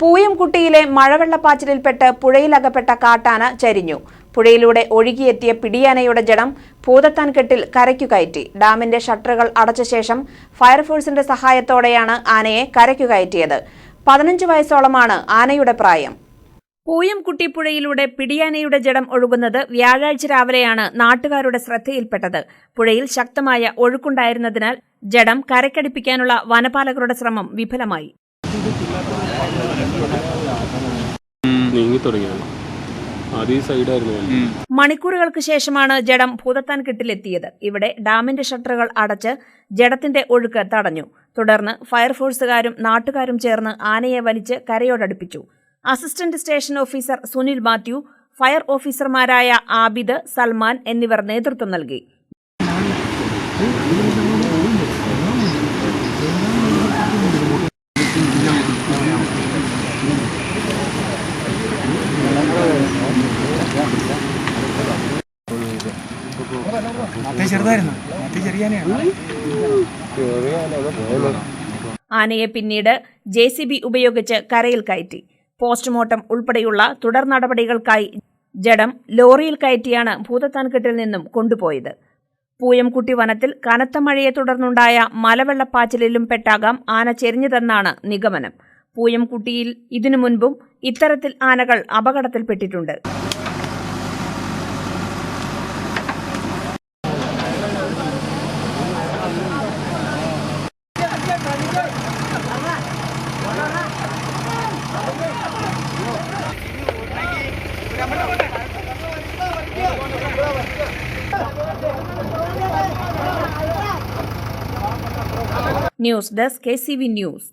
പൂയംകുട്ടിയിലെ മഴവെള്ളപ്പാച്ചിലിൽപ്പെട്ട് പുഴയിലകപ്പെട്ട കാട്ടാന ചരിഞ്ഞു. പുഴയിലൂടെ ഒഴുകിയെത്തിയ പിടിയാനയുടെ ജഡം ഭൂതത്താൻകെട്ടിൽ കരയ്ക്കു കയറ്റി. ഡാമിന്റെ ഷട്ടറുകൾ അടച്ച ശേഷം ഫയർഫോഴ്സിന്റെ സഹായത്തോടെയാണ് ആനയെ കരയ്ക്കു കയറ്റിയത്. പതിനഞ്ച് വയസ്സോളമാണ് ആനയുടെ പ്രായം. പൂയംകുട്ടി പുഴയിലൂടെ പിടിയാനയുടെ ജഡം ഒഴുകുന്നത് വ്യാഴാഴ്ച രാവിലെയാണ് നാട്ടുകാരുടെ ശ്രദ്ധയിൽപ്പെട്ടത്. പുഴയിൽ ശക്തമായ ഒഴുക്കുണ്ടായിരുന്നതിനാൽ ജഡം കരക്കടിപ്പിക്കാനുള്ള വനപാലകരുടെ ശ്രമം വിഫലമായി. നീങ്ങി തുടങ്ങിയാണ് മണിക്കൂറുകൾക്ക് ശേഷമാണ് ജഡം ഭൂതത്താൻ കെട്ടിലെത്തിയത്. ഇവിടെ ഡാമിന്റെ ഷട്ടറുകൾ അടച്ച് ജഡത്തിന്റെ ഒഴുക്ക് തടഞ്ഞു. തുടർന്ന് ഫയർഫോഴ്സുകാരും നാട്ടുകാരും ചേർന്ന് ആനയെ വലിച്ച് കരയോടടുപ്പിച്ചു. Assistant station officer Sunil Mathew fire ഓഫീസർമാരായ ആബിദ് സൽമാൻ എന്നിവർ നേതൃത്വം നൽകി. ആനയെ പിന്നീട് ജെ സി ബി ഉപയോഗിച്ച് കരയിൽ കയറ്റി. പോസ്റ്റ്മോർട്ടം ഉൾപ്പെടെയുള്ള തുടർ നടപടികൾക്കായി ജഡം ലോറിയിൽ കയറ്റിയാണ് ഭൂതത്താൻകെട്ടിൽ നിന്നും കൊണ്ടുപോയത്. പൂയംകുട്ടി വനത്തിൽ കനത്ത മഴയെ തുടർന്നുണ്ടായ മലവെള്ളപ്പാച്ചിലും പെട്ടാകാം ആന ചെരിഞ്ഞതെന്നാണ് നിഗമനം. പൂയംകുട്ടിയിൽ ഇതിനു മുൻപും ഇത്തരത്തിൽ ആനകൾ അപകടത്തിൽപ്പെട്ടിട്ടുണ്ട്. News Desk KCV News.